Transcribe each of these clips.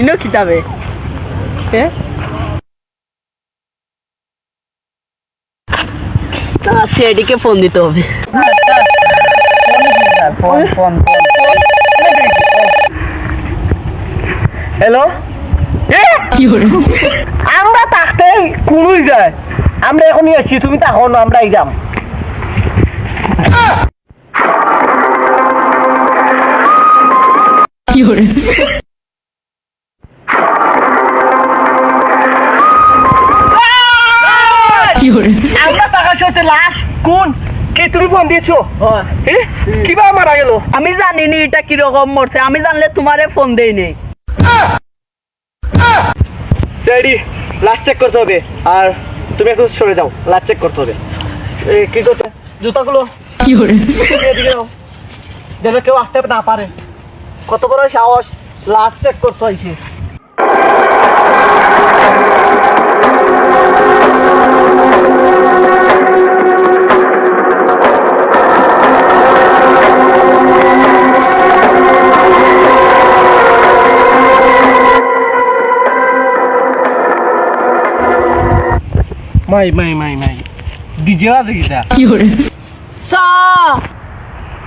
ইনো কিতাবে? হ্যাঁ না ফোন দিতে হবে। ফোন ফোন হ্যালো কি করে আমরা থাকতে কোনই যায়। আমরা এখনই আছি তুমি থাকো না আমরা যাম। কি আমরা টাকা সাথে লাশ? কোন? কে তুমি ফোন দিয়েছ? কিবা মারা গেল? আমি জানিনি এটা কীরকম মরছে। আমি জানলে তোমারে ফোন দেই নেই রেডি লাশ চেক করতে হবে। আর তুমি একটু সরে যাও। লাশ চেক করতে হবে। এ, কি করছ? জুতাগুলো কি করে? যেন কেউ আসতে না পারে। কত বড় সাহস। লাস্ট চেক করতে হয়েছে। মাই মাই মাই মাই। ডিজে আছে কিটা? কি করে চা।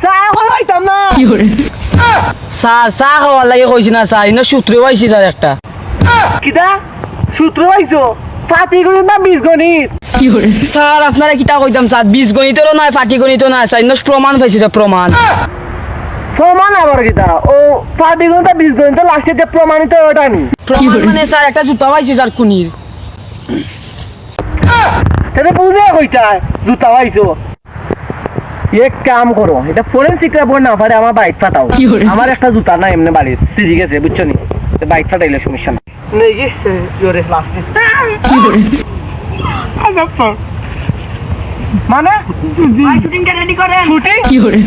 চা এখন হইতাম না। কি করে চা চা খাওয়ার লাগে কইছি না চা। ইনো সূত্র পাইছি তার একটা। কিটা? সূত্র পাইছো? পাতি গণিত না বীজ গণিত? কি করে স্যার আপনারা কিতা কইতাম স্যার বীজ গণিতেরও নাই পাটি গণিতও নাই স্যার ইনো প্রমাণ পাইছি তো প্রমাণ। প্রমাণ আবার কিটা? ও পাতি গণিত বীজ গণিত লাস্টে যে প্রমাণিত ওটা নি। প্রমাণ মানে স্যার একটা জুতা পাইছি স্যার কুনির সেটা কইটা জুতা পাইছো। এক কাম করো এটা ফরেন্সিক রিপোর্ট না পারে আমার বাইক ফাটাও। আমার একটা জুতা না এমনি বাড়ির সিজি গেছে বুঝছ নি? বাইক ফাটাইলে সমস্যা না মানে? শুটিং রেডি করেন? ছুটি কি করে?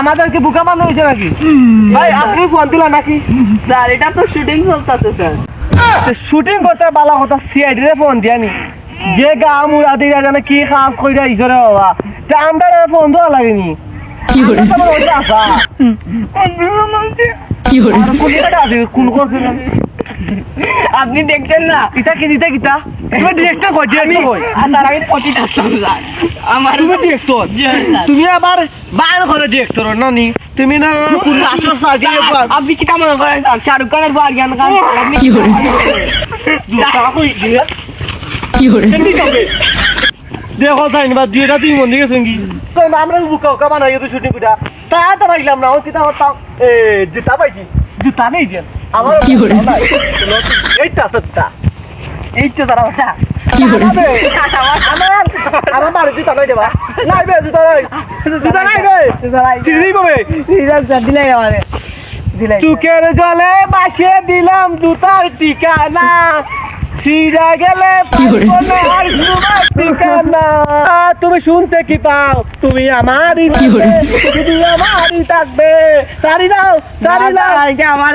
আমাদেরকে বুকা বানানো হয়েছে নাকি? ভাই আপনি ফোন দিলা নাকি? স্যার এটা তো শুটিং চলতেছে স্যার। শুটিং করতে বালা কথা সিআইডি রে ফোন দিয়ানি যে গা মুরা দিয়ে জানে কি কাজ কইরা ইজরে বাবা। তা আমরা ফোন দেওয়া লাগেনি কি করে? আসা কি করে? কোন জায়গাটা আছে? কোন করছিল আপনি দেখছেন না? কিতা কি দিতে কিতা? তুমি ডিরেক্টর কই? ডিরেক্টর কই? আর তার আগে পঁচিশ স্যার। আমার তুমি ডিরেক্টর তুমি আবার বাইরে করে ডিরেক্টর নানি। তুমি না কোন রাষ্ট্র সাজি আপনি কি কামনা করেন? শাহরুখ খানের বার জ্ঞান খান আপনি কি করে টাকা কই দিয়ে কি করে দেখো তাই না দুইটা তুই মন দিকে সঙ্গী তো আমরা বুকা বুকা বানাই তো শুটিং কুটা তা তো পাইলাম না ও কিতা হতাম এ জুতা পাইছি। জুতা নেই যে। আমার কি করে? এইটা সত্তা এইটা তারা কি আমার আমার বাড়ি জুতা নাই দেবা নাই বে জুতা নাই। জুতা নাই বে। চিনি পাবে? দিলাই আমারে। দিলাই। চুকের জলে বাসে দিলাম জুতার ঠিকানা। সিরা গেলে তুমি শুনতে কি পাও? তুমি আমারই তুমি আমারই থাকবে। তারি দাও তারি দাও আমার